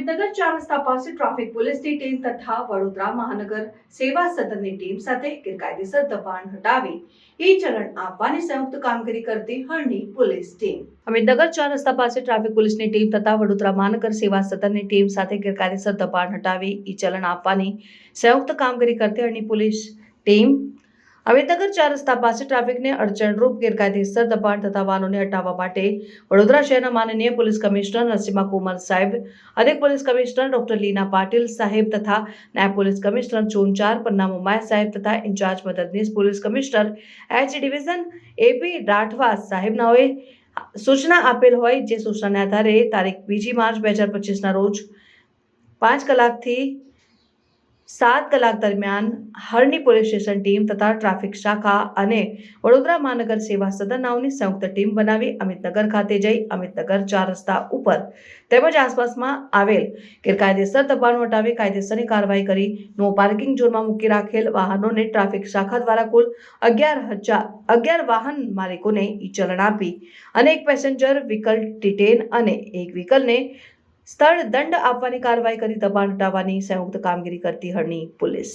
અમિતનગર ચાર રસ્તા પાસે ટ્રાફિક પોલીસની ટીમ તથા વડોદરા મહાનગર સેવા સદનની ટીમ સાથે ગેરકાયદેસર દબાણ હટાવી ઈ ચલણ આપવાની સંયુક્ત કામગીરી કરતી હળની પોલીસ ટીમ. અમિતનગર ચાર રસ્તા પાસે ટ્રાફિક પોલીસની ટીમ તથા વડોદરા મહાનગર સેવા સદનની ટીમ સાથે ગેરકાયદેસર દબાણ હટાવી ઈ ચલણ આપવાની સંયુક્ત કામગીરી કરતી હળની પોલીસ ટીમ અમિતનગર ચાર રસ્તા પાસે ટ્રાફિકને અડચણરૂપ ગેરકાયદેસર દબાણ થતા વાહનોને હટાવવા માટે વડોદરા શહેરના માનનીય પોલીસ કમિશનર નરસિંહા કુમાર સાહેબ, અધિક police commissioner doctor Leena Patil સાહેબ તથા નાયબ પોલીસ કમિશનર ઝોન ચાર, પન્ના મુમાયા સાહેબ તથા ઇન્ચાર્જ મદદનીશ police commissioner H division AP Rathwa સાહેબનાઓએ સૂચના આપેલ હોય જે સૂચનાને આધારે તારીખ બીજી માર્ચ બે હજાર પચીસના રોજ પાંચ કલાકથી સાત કલાક દરમિયાન હરણી પોલીસ સ્ટેશન ટીમ તથા ટ્રાફિક શાખા અને વડોદરા મહાનગર સેવા સદન નાઓની સંયુક્ત ટીમ બનાવી અમિતનગર ખાતે જઈ અમિતનગર ચાર રસ્તા ઉપર તેમજ આસપાસમાં આવેલ ગેરકાયદેસર દબાણો હટાવી કાયદેસરની કાર્યવાહી કરી. નો પાર્કિંગ ઝોનમાં મૂકી રાખેલ વાહનોને ટ્રાફિક શાખા દ્વારા કુલ અગિયાર હજાર, અગિયાર વાહન માલિકોને ચલણ આપી. અને એક પેસેન્જર, વ્હીકલ, ડિટેન અને એક વ્હીકલને સ્થળ દંડ આપવાની કાર્યવાહી કરી દબાણ હટાવવાની સંયુક્ત કામગીરી કરતી હળની પોલીસ.